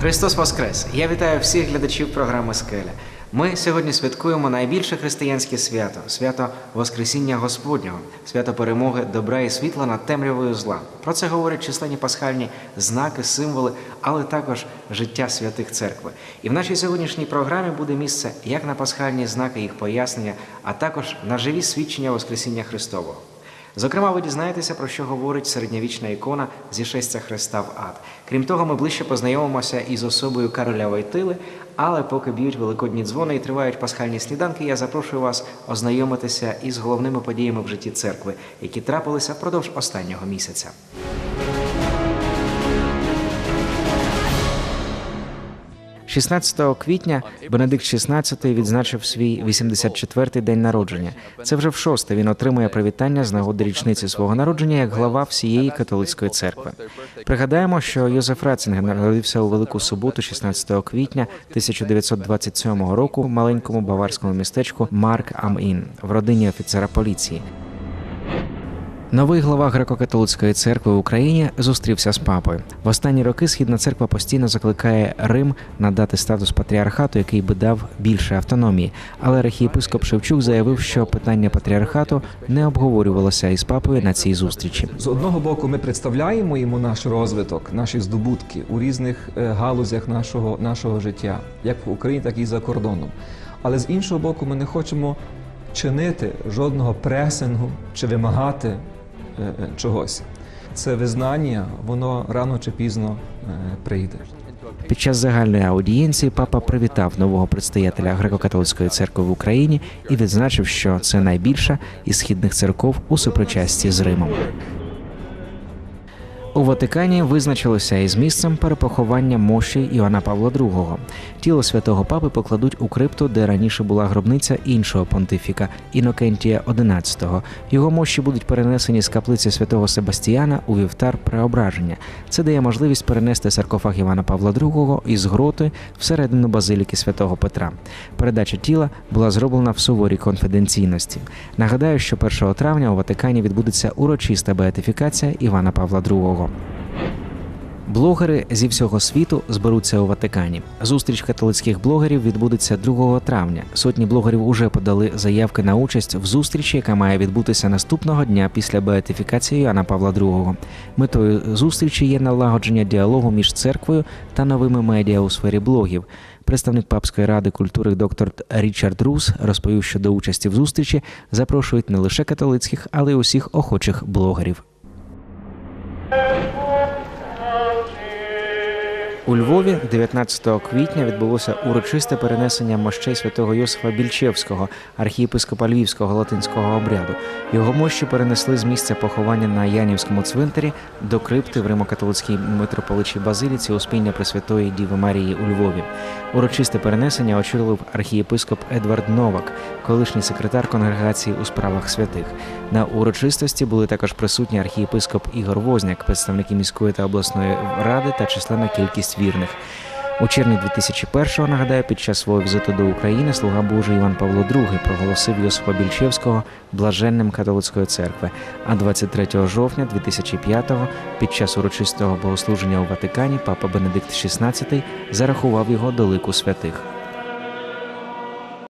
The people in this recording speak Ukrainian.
Христос Воскрес! Я вітаю всіх глядачів програми Скеля. Ми сьогодні святкуємо найбільше християнське свято свято Воскресіння Господнього, свято перемоги добра і світла над темрявою зла. Про це говорять численні пасхальні знаки, символи, але також життя святих церкви. І в нашій сьогоднішній програмі буде місце як на пасхальні знаки, їх пояснення, а також на живі свідчення Воскресіння Христового. Зокрема, ви дізнаєтеся, про що говорить середньовічна ікона зішестя Христа в ад. Крім того, ми ближче познайомимося із особою Кароля Войтили, але поки б'ють великодні дзвони і тривають пасхальні сніданки, я запрошую вас ознайомитися із головними подіями в житті церкви, які трапилися впродовж останнього місяця. – 16 квітня Бенедикт XVI відзначив свій 84-й день народження. Це вже в шосте він отримує привітання з нагоди річниці свого народження як глава всієї католицької церкви. Пригадаємо, що Йозеф Ратцингер народився у Велику Суботу, 16 квітня 1927 року в маленькому баварському містечку Марк Ам-Ін в родині офіцера поліції. Новий глава греко-католицької церкви в Україні зустрівся з папою. В останні роки східна церква постійно закликає Рим надати статус патріархату, який би дав більше автономії. Але архієпископ Шевчук заявив, що питання патріархату не обговорювалося із папою на цій зустрічі. З одного боку, ми представляємо йому наш розвиток, наші здобутки у різних е, галузях нашого, нашого життя, як в Україні, так і за кордоном. Але з іншого боку, ми не хочемо чинити жодного пресингу чи вимагати чогось. Це визнання, воно рано чи пізно е, прийде. Під час загальної аудієнції папа привітав нового предстоятеля греко-католицької церкви в Україні і відзначив, що це найбільша із східних церков у супричасті з Римом. У Ватикані визначилося із місцем перепоховання мощі Іоанна Павла II. Тіло святого папи покладуть у крипту, де раніше була гробниця іншого понтифіка Інокентія XI. Його мощі будуть перенесені з каплиці святого Себастіяна у вівтар преображення. Це дає можливість перенести саркофаг Івана Павла II із гроти всередину базиліки святого Петра. Передача тіла була зроблена в суворій конфіденційності. Нагадаю, що 1 травня у Ватикані відбудеться урочиста беатифікація Івана Павла II. Блогери зі всього світу зберуться у Ватикані. Зустріч католицьких блогерів відбудеться 2 травня. Сотні блогерів уже подали заявки на участь в зустрічі, яка має відбутися наступного дня після беатифікації Іоанна Павла II. Метою зустрічі є налагодження діалогу між церквою та новими медіа у сфері блогів. Представник папської ради культури доктор Річард Рус розповів, що до участі в зустрічі запрошують не лише католицьких, але й усіх охочих блогерів. У Львові 19 квітня відбулося урочисте перенесення мощей святого Йосифа Більчевського, архієпископа Львівського латинського обряду. Його мощі перенесли з місця поховання на Янівському цвинтарі до крипти в Римо-католицькій митрополичій Базиліці Успіння Пресвятої Діви Марії у Львові. Урочисте перенесення очолив архієпископ Едвард Новак, колишній секретар конгрегації у справах святих. На урочистості були також присутні архієпископ Ігор Возняк, представники міської та обласної ради та численна кількість вірних. У червні 2001-го, нагадаю, під час свого візиту до України слуга Божий Іван Павло II проголосив Йосифа Більчевського блаженним католицької церкви. А 23 жовтня 2005-го під час урочистого богослуження у Ватикані папа Бенедикт XVI зарахував його до лику святих.